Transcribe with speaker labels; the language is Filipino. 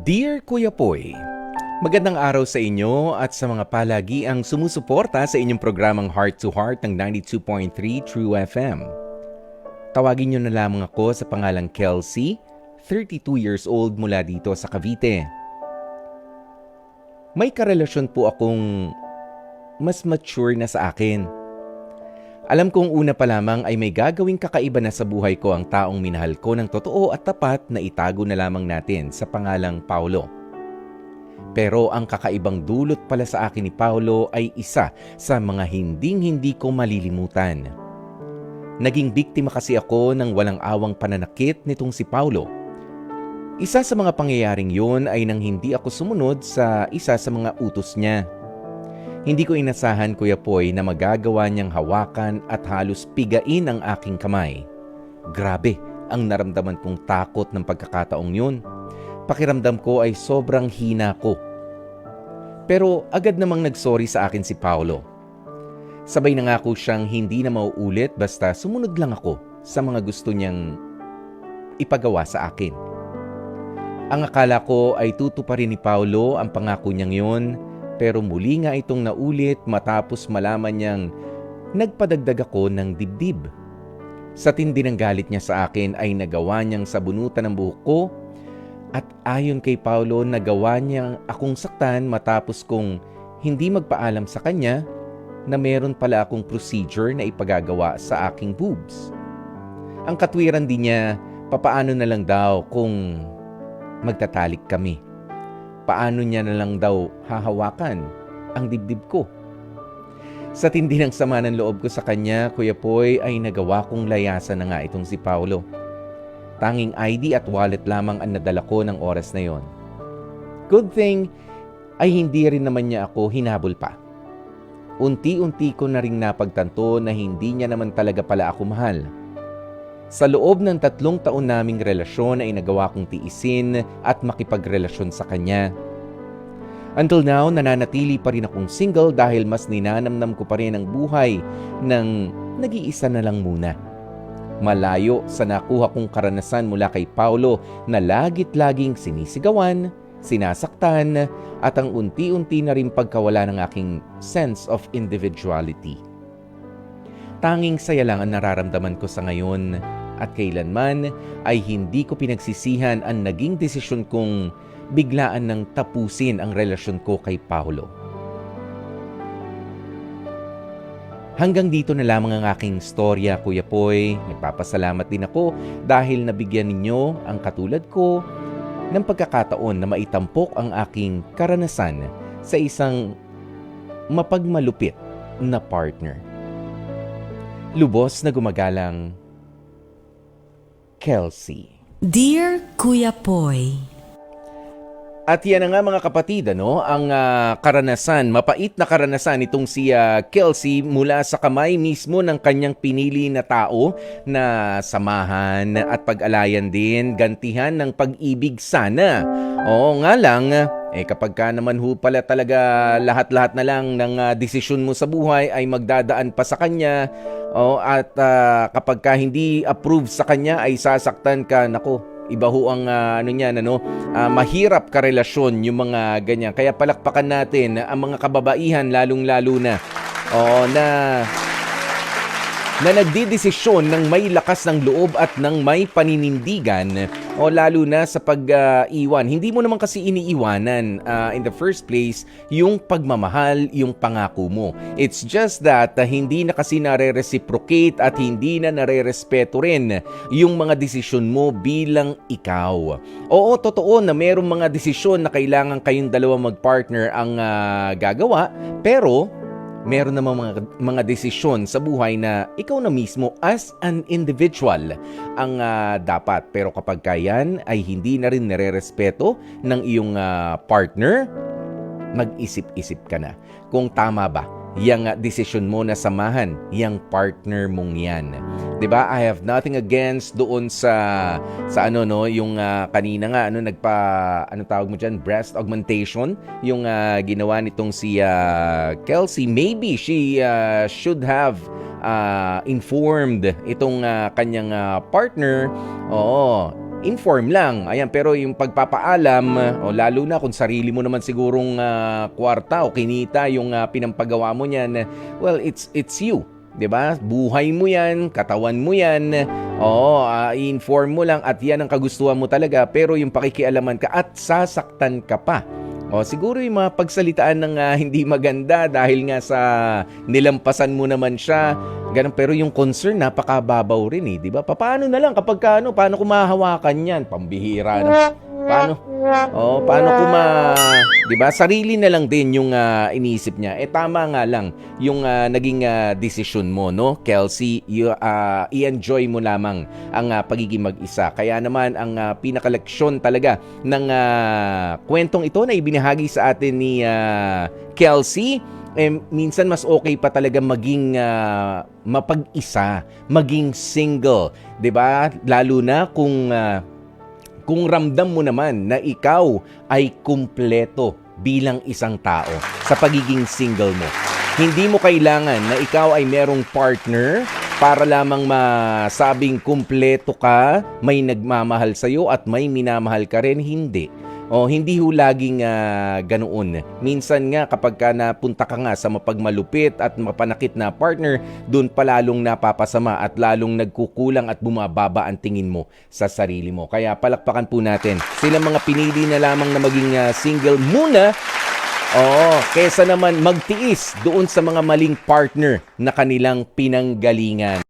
Speaker 1: Dear Kuya Poy, Magandang araw sa inyo at sa mga palagi ang sumusuporta sa inyong programang Heart to Heart ng 92.3 True FM. Tawagin niyo na lamang ako sa pangalang Kelsey, 32 years old mula dito sa Cavite. May karelasyon po akong mas mature na sa akin. Alam kong una pa lamang ay may gagawing kakaiba na sa buhay ko ang taong minahal ko ng totoo at tapat na itago na lamang natin sa pangalang Paulo. Pero ang kakaibang dulot pala sa akin ni Paulo ay isa sa mga hinding-hindi ko malilimutan. Naging biktima kasi ako ng walang awang pananakit nitong si Paulo. Isa sa mga pangyayaring yun ay nang hindi ako sumunod sa isa sa mga utos niya. Hindi ko inasahan Kuya Poy na magagawa niyang hawakan at halos pigain ang aking kamay. Grabe ang naramdaman kong takot ng pagkakataong yun pakiramdam ko ay sobrang hina ko. Pero agad namang nagsorry sa akin si Paolo. Sabay na nga ako siyang hindi na mauulit basta sumunod lang ako sa mga gusto niyang ipagawa sa akin. Ang akala ko ay tutuparin ni Paolo ang pangako niyang yun pero muli nga itong naulit matapos malaman niyang nagpadagdag ako ng dibdib. Sa tindi ng galit niya sa akin ay nagawa niyang sabunutan ng buhok ko at ayon kay Paulo, nagawa niyang akong saktan matapos kong hindi magpaalam sa kanya na meron pala akong procedure na ipagagawa sa aking boobs. Ang katwiran din niya, papaano na lang daw kung magtatalik kami. Paano niya na lang daw hahawakan ang dibdib ko. Sa tindi ng sama ng loob ko sa kanya, Kuya Poy, ay nagawa kong layasan na nga itong si Paulo. Tanging ID at wallet lamang ang nadala ko ng oras na yon. Good thing ay hindi rin naman niya ako hinabol pa. Unti-unti ko na rin napagtanto na hindi niya naman talaga pala ako mahal. Sa loob ng tatlong taon naming relasyon ay nagawa kong tiisin at makipagrelasyon sa kanya. Until now, nananatili pa rin akong single dahil mas ninanamnam ko pa rin ang buhay ng nag-iisa na lang muna. Malayo sa nakuha kong karanasan mula kay Paulo na lagit laging sinisigawan, sinasaktan, at ang unti-unti na rin pagkawala ng aking sense of individuality. Tanging saya lang ang nararamdaman ko sa ngayon at kailanman ay hindi ko pinagsisihan ang naging desisyon kong biglaan ng tapusin ang relasyon ko kay Paulo. Hanggang dito na lamang ang aking storya, Kuya Poy. Nagpapasalamat din ako dahil nabigyan ninyo ang katulad ko ng pagkakataon na maitampok ang aking karanasan sa isang mapagmalupit na partner. Lubos na gumagalang Kelsey.
Speaker 2: Dear Kuya Poy,
Speaker 1: At yan nga mga kapatid, ano, ang ah, karanasan, mapait na karanasan itong si ah, Kelsey mula sa kamay mismo ng kanyang pinili na tao na samahan at pag-alayan din, gantihan ng pag-ibig sana. Oo nga lang, eh kapag ka naman ho pala talaga lahat-lahat na lang ng ah, desisyon mo sa buhay ay magdadaan pa sa kanya, oh, at ah, kapag ka hindi approve sa kanya ay sasaktan ka, nako, iba ho ang ah, ano niyan ano ah, mahirap karelasyon yung mga ganyan. Kaya palakpakan natin ang mga kababaihan lalong-lalo na. Oo na na nagdidesisyon ng may lakas ng loob at ng may paninindigan o lalo na sa pag-iwan. Hindi mo naman kasi iniiwanan uh, in the first place yung pagmamahal, yung pangako mo. It's just that uh, hindi na kasi nare-reciprocate at hindi na nare-respeto rin yung mga desisyon mo bilang ikaw. Oo, totoo na mayroong mga desisyon na kailangan kayong dalawa mag-partner ang uh, gagawa, pero meron namang mga, mga desisyon sa buhay na ikaw na mismo as an individual ang uh, dapat. Pero kapag kayan ay hindi na rin nire-respeto ng iyong uh, partner, mag-isip-isip ka na kung tama ba yang uh, desisyon mo na samahan yang partner mong yan. 'Di ba? I have nothing against doon sa sa ano no, yung uh, kanina nga ano nagpa ano tawag mo diyan, breast augmentation, yung uh, ginawa nitong si uh, Kelsey. Maybe she uh, should have uh, informed itong uh, kanyang uh, partner. Oo, inform lang. Ayan, pero yung pagpapaalam, o lalo na kung sarili mo naman sigurong ah, kwarta o kinita yung ah, pinampagawa mo niyan, well, it's it's you. 'di ba? Buhay mo 'yan, katawan mo 'yan. Oo, ah, i-inform mo lang at 'yan ang kagustuhan mo talaga, pero yung pakikialaman ka at sasaktan ka pa. O siguro yung mga pagsalitaan ng ah, hindi maganda dahil nga sa nilampasan mo naman siya. Ganun, pero yung concern napakababaw rin eh, 'di ba? Paano na lang kapag ka, ano, paano ko mahahawakan 'yan? Pambihira na. Paano? Oh, paano ko ma, 'di ba? Sarili na lang din yung ah, iniisip niya. Eh tama nga lang yung ah, naging ah, desisyon mo, no? Kelsey, you, ah, i-enjoy mo lamang ang ah, pagiging mag-isa. Kaya naman ang uh, pinakaleksyon talaga ng ah, kwentong ito na ibinahagi sa atin ni ah, Kelsey eh, minsan mas okay pa talaga maging ah, mapag-isa, maging single, 'di ba? Lalo na kung ah, kung ramdam mo naman na ikaw ay kumpleto bilang isang tao sa pagiging single mo. Hindi mo kailangan na ikaw ay merong partner para lamang masabing kumpleto ka, may nagmamahal sa'yo at may minamahal ka rin. Hindi. O hindi ho laging ah, ganoon. Minsan nga kapag ka napunta ka nga sa mapagmalupit at mapanakit na partner, doon pa lalong napapasama at lalong nagkukulang at bumababa ang tingin mo sa sarili mo. Kaya palakpakan po natin sila mga pinili na lamang na maging ah, single muna Oo, kesa naman magtiis doon sa mga maling partner na kanilang pinanggalingan.